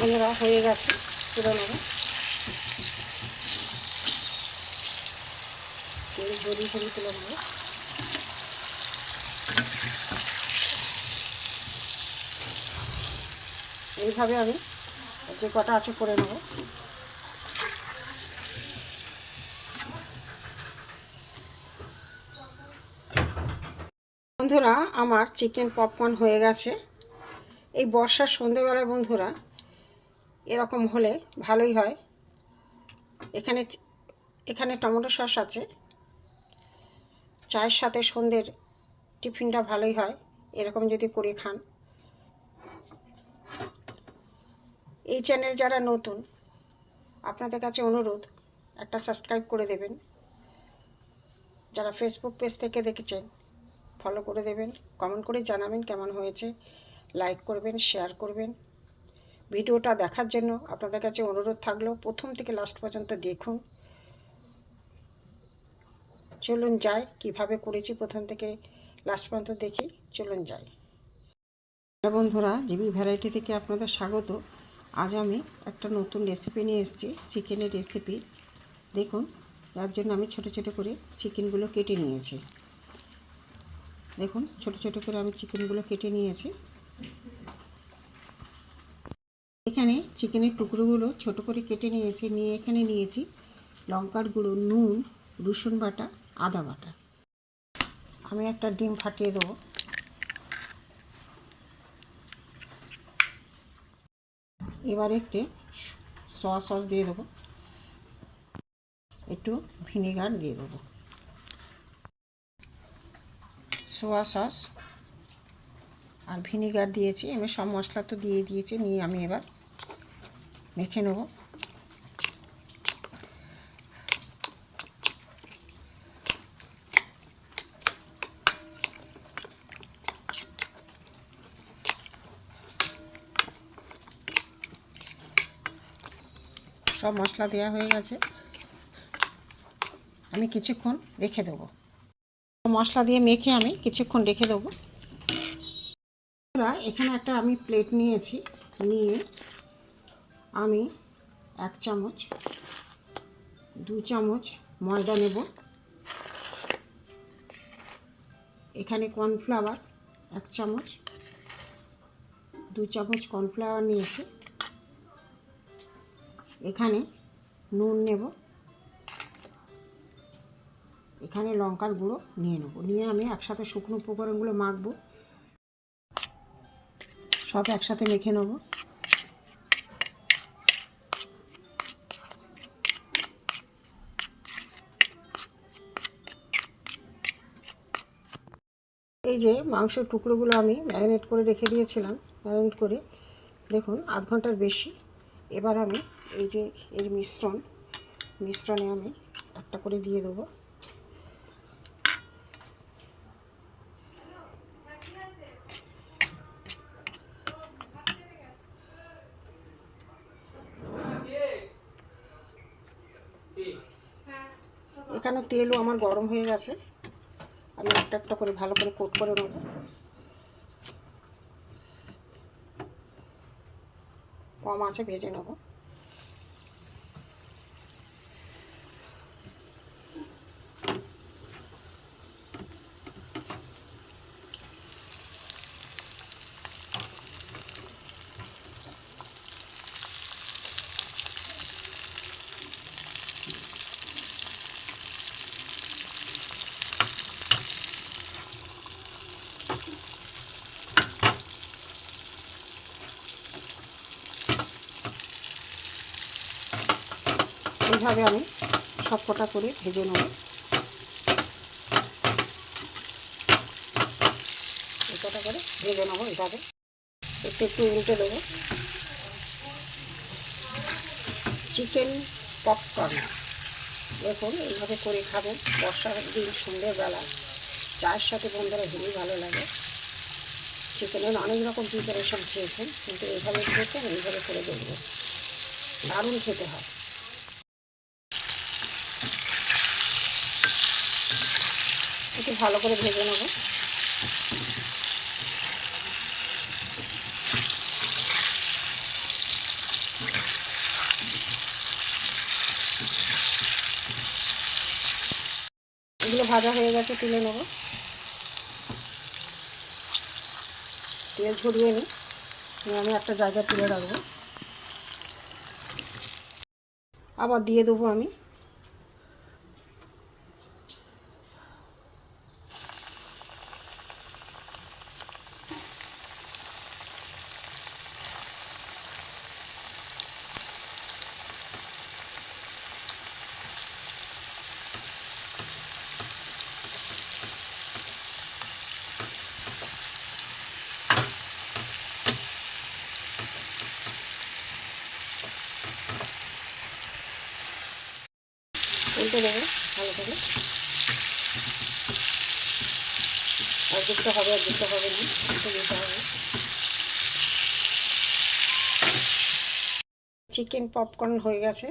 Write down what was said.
বন্ধুরা হয়ে গেছে তুলে নেব ঝরিয়ে ঝরিয়ে তুলে নেব। এইভাবে আমি যে কটা আছে করে নেব। বন্ধুরা, আমার চিকেন পপকর্ন হয়ে গেছে। এই বর্ষার সন্ধেবেলায় বন্ধুরা এরকম হলে ভালোই হয়। এখানে এখানে টমেটো সস আছে। চায়ের সাথে সন্ধ্যের টিফিনটা ভালোই হয়, এরকম যদি করে খান। এই চ্যানেল যারা নতুন, আপনাদের কাছে অনুরোধ, একটা সাবস্ক্রাইব করে দেবেন। যারা ফেসবুক পেজ থেকে দেখেছেন ফলো করে দেবেন। কমেন্ট করে জানাবেন কেমন হয়েছে। লাইক করবেন শেয়ার করবেন। ভিডিওটা দেখার জন্য আপনাদের কাছে অনুরোধ থাকল, প্রথম থেকে লাস্ট পর্যন্ত দেখুন। চলুন যাই, কীভাবে করেছি প্রথম থেকে লাস্ট পর্যন্ত দেখি, চলুন যাই। বন্ধুরা, জিবি ভ্যারাইটি থেকে আপনাদের স্বাগত। আজ আমি একটা নতুন রেসিপি নিয়ে এসেছি, চিকেনের রেসিপি দেখুন যার জন্য আমি ছোট ছোট করে চিকেনগুলো কেটে নিয়েছি। দেখুন, ছোট ছোট করে আমি চিকেনগুলো কেটে নিয়েছি। চিকেনের টুকরোগুলো ছোট করে কেটে নিয়েছি, নিয়ে এখানে নিয়েছি লঙ্কার গুঁড়ো, নুন, রসুন বাটা, আদা বাটা। আমি একটা ডিম ফাটিয়ে দেবো। এবার একটু সস সস দিয়ে দেবো। একটু ভিনেগার দিয়ে দেবো। সোয়া সস আর ভিনেগার দিয়েছি। আমি সব মশলা তো দিয়ে দিয়েছি, নিয়ে আমি এবার মেখে নেব। সব মশলা দেওয়া হয়ে গেছে। আমি কিছুক্ষণ রেখে দেবো। মশলা দিয়ে মেখে আমি কিছুক্ষণ রেখে দেবো। এখানে একটা আমি প্লেট নিয়েছি, নিয়ে আমি এক চামচ, দু চামচ ময়দা নেব। এখানে কর্নফ্লাওয়ার এক চামচ, দু চামচ কর্নফ্লাওয়ার নিয়েছি। এখানে নুন নেব। এখানে লঙ্কার গুঁড়ো নিয়ে নেব। নিয়ে আমি একসাথে শুকনো উপকরণগুলো মাখবো। সব একসাথে মেখে নেব। এই যে মাংসের টুকরোগুলো আমি ম্যারিনেট করে রেখে দিয়েছিলাম, ম্যারিনেট করে, দেখুন, আধ ঘণ্টার বেশি। এবার আমি এই যে এর মিশ্রণ, মিশ্রণে আমি একটা করে দিয়ে দেবো। এখানে তেলও আমার গরম হয়ে গেছে। আমি একটা একটা করে ভালো করে কোট করে নেব। কম আছে ভেজে নেব। এইভাবে আমি সব কটা করে ভেজে নেব। কটা করে ভেজে নেব এইভাবে একটু একটু উল্টে দেবো। চিকেন পপকর্ন দেখুন, এইভাবে করে খাবেন। বর্ষার দিন, সন্ধ্যেবেলা। চায়ের সাথে বন্ধুরা হেবি ভালো লাগে। চিকেনের অনেক রকম প্রিপারেশন খেয়েছেন, কিন্তু এইভাবে খেয়েছেন, এইভাবে করে দেখবেন। দারুণ খেতে হয়। একটু ভালো করে ভেজে নেব। এগুলো ভাজা হয়ে গেছে, তুলে নেব। তেল ছড়িয়ে নিই আমি একটা জায়গা তুলে রাখব। আবার দিয়ে দেবো আমি। উল্টে দেবো, ভালো করে। আর দিকটা হবে আর দিকটা হবে না দিতে হবে। চিকেন পপকর্ন হয়ে গেছে।